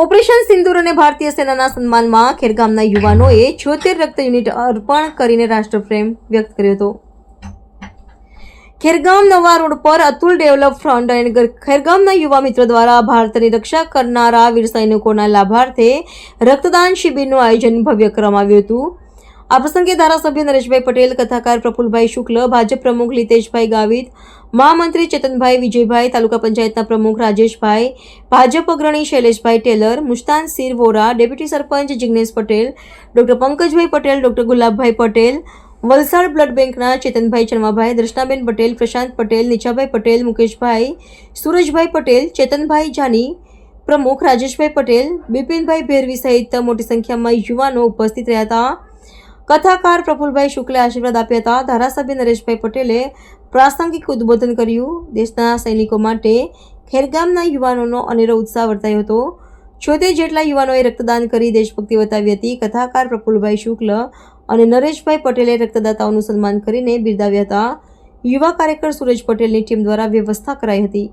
Operation સિંદૂર અને ભારતીય સેનાના સન્માનમાં ખેરગામના યુવાનોએ છોતેર રક્ત યુનિટ અર્પણ કરીને રાષ્ટ્રપ્રેમ વ્યક્ત કર્યો હતો. ખેરગામ નવા રોડ પર અતુલ ડેવલપ ફ્રન્ટ એન્ડ ખેરગામના યુવા મિત્રો દ્વારા ભારતની રક્ષા કરનારા વીર સૈનિકોના લાભાર્થે રક્તદાન શિબિરનું આયોજન ભવ્ય કરવામાં આવ્યું હતું. આ પ્રસંગે ધારાસભ્ય નરેશભાઈ પટેલ, કથાકાર પ્રફુલભાઈ શુક્લ, ભાજપ પ્રમુખ લીતેશભાઈ ગાવિત, મહામંત્રી ચેતનભાઈ વિજયભાઈ, તાલુકા પંચાયતના પ્રમુખ રાજેશભાઈ, ભાજપ અગ્રણી Shaileshbhai Tailor, Mustansir Vora, deputy sarpanch Jignesh Patel, doctor Pankajbhai Patel, doctor Gulabbhai Patel, Valsad blood બેંકના ચેતનભાઈ ચરમાભાઈ, દર્શનાબેન પટેલ, પ્રશાંત પટેલ નિશાભાઈ પટેલ, મુકેશભાઈ, સુરજભાઈ પટેલ, ચેતનભાઈ જાની, પ્રમુખ રાજેશભાઈ પટેલ, બિપિનભાઈ ભેરવી સહિત મોટી સંખ્યામાં યુવાનો ઉપસ્થિત રહ્યા હતા. કથાકાર પ્રફુલભાઈ શુક્લે આશીર્વાદ આપ્યા હતા. ધારાસભ્ય નરેશભાઈ પટેલે પ્રાસંગિક ઉદ્બોધન કર્યું. દેશના સૈનિકો માટે ખેરગામના યુવાનોનો અનેરો ઉત્સાહ વર્તાયો હતો. છોતેર જેટલા યુવાનોએ રક્તદાન કરી દેશભક્તિ બતાવી હતી. કથાકાર પ્રફુલભાઈ શુક્લ અને નરેશભાઈ પટેલે રક્તદાતાઓનું સન્માન કરીને બિરદાવ્યા હતા. યુવા કાર્યકર સુરેશ પટેલની ટીમ દ્વારા વ્યવસ્થા કરાઈ હતી.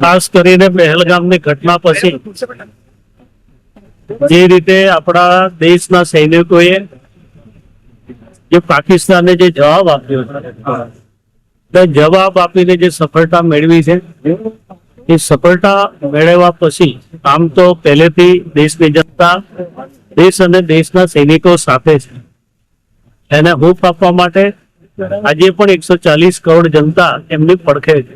ખાસ કરીને પહેલગામની ઘટના પછી જે રીતે આપણા દેશના સૈનિકોએ જે પાકિસ્તાને જે જવાબ આપ્યો છે. જવાબ આપીને જે સફળતા મેળવી છે, એ સફળતા મેળવ્યા પછી આમ તો પહેલેથી દેશની જનતા દેશ અને દેશના સૈનિકો સાથે છે. એને હૂફ આપવા માટે આજે પણ એકસો ચાલીસ કરોડ જનતા એમની પડખે છે.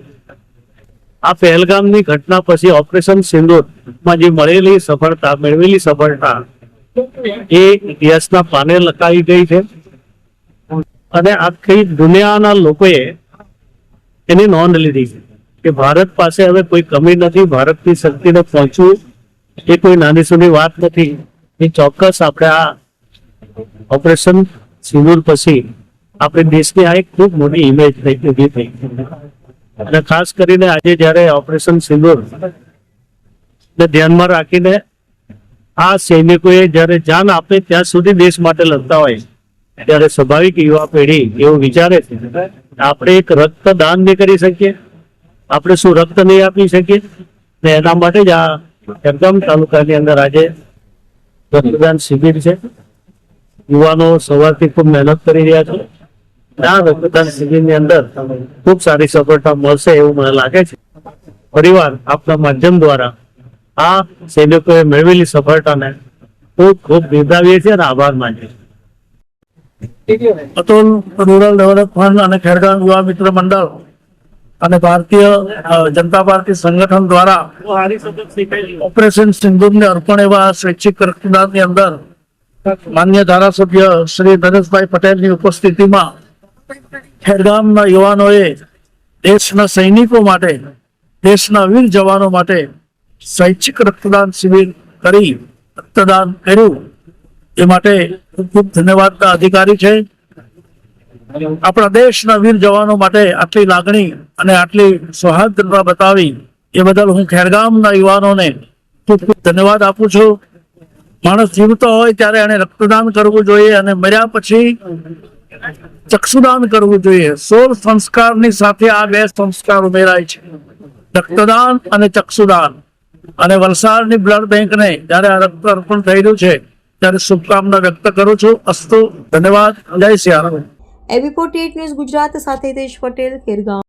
આ પહેલગામની ઘટના પછી ઓપરેશન સિંદૂરમાં જે મળેલી સફળતા, મેળવેલી સફળતા, એ ઇતિહાસના પાને લખાઈ ગઈ છે. અને આખી દુનિયાના લોકોએ એની નોંધ લીધી કે ભારત પાસે હવે કોઈ કમી નથી, ભારતની શક્તિને પહોંચવું એ કોઈ નાની સુની વાત નથી. એ ચોક્કસ આપણે આ ઓપરેશન સિંદૂર પછી આપણે દેશની આ એક ખૂબ મોટી ઇમેજ થઈ ઊભી થઈ અને ખાસ કરીને આજે જ્યારે ઓપરેશન સિંદૂર ને ધ્યાનમાં રાખીને આ સૈનિકોએ જ્યારે જાન આપે, ત્યાં સુધી દેશ માટે લડતા હોય. ત્યારે સ્વાભાવિક યુવા પેઢી એવું વિચારે છે આપણે એક રક્તદાન ને કરી શકીએ, આપણે શું રક્ત નહીં આપી શકીએ? ને એના માટે જ આ એકદમ તાલુકાની અંદર આજે રક્તદાન શિબિર છે. યુવાનો સવારથી ખૂબ મહેનત કરી રહ્યા છે. આ રક્તદાન શિબિરની અંદર ખૂબ સારી સફળતા મળશે એવું મને લાગે છે. પરિવાર આપના માધ્યમ દ્વારા આ સૈનિકોએ મેળવેલી સફળતાને ખૂબ ખૂબ બિરદાવીએ છીએ અને આભાર માનીએ છીએ. અતુલ, રૂરલ ડેવલપમેન્ટ અને ખેરગામ યુવા મિત્ર મંડળ અને ભારતીય જનતા પાર્ટી સંગઠન દ્વારા ઓપરેશન સિંદૂરને અર્પણ એવા સ્વૈચ્છિક રક્તદાનની અંદર માન્ય ધારાસભ્ય શ્રી નરેશભાઈ પટેલની ઉપસ્થિતિમાં ખેડગામના યુવાનોએ દેશના સૈનિકો માટે, દેશના વીર જવાનો માટે સ્વૈચ્છિક રક્તદાન શિબિર કરી રક્તદાન કર્યું. એ માટે ધન્યવાદના અધિકારી છે. આપણા દેશના વીર જવાનો માટે આટલી લાગણી અને આટલી સૌહાર્દતા બતાવી એ બદલ હું ખેરગામના યુવાનોને ખૂબ ખૂબ ધન્યવાદ આપું છું. માણસ જીવતો હોય ત્યારે એને રક્તદાન કરવું જોઈએ અને મર્યા પછી ચક્ષુદાન કરવું જોઈએ. સોળ સંસ્કારની સાથે આ બે સંસ્કાર ઉમેરાય છે. રક્તદાન અને ચક્ષુદાન. અને વલસાડની બ્લડ બેંકને જ્યારે આ રક્ત અર્પણ થયેલું છે ત્યારે શુભકામના વ્યક્ત કરું છું. અસ્તુ, ધન્યવાદ. જય સિયારામ. એબી ન્યૂઝ ગુજરાત સાથે હિતેશ પટેલ ખેરગામ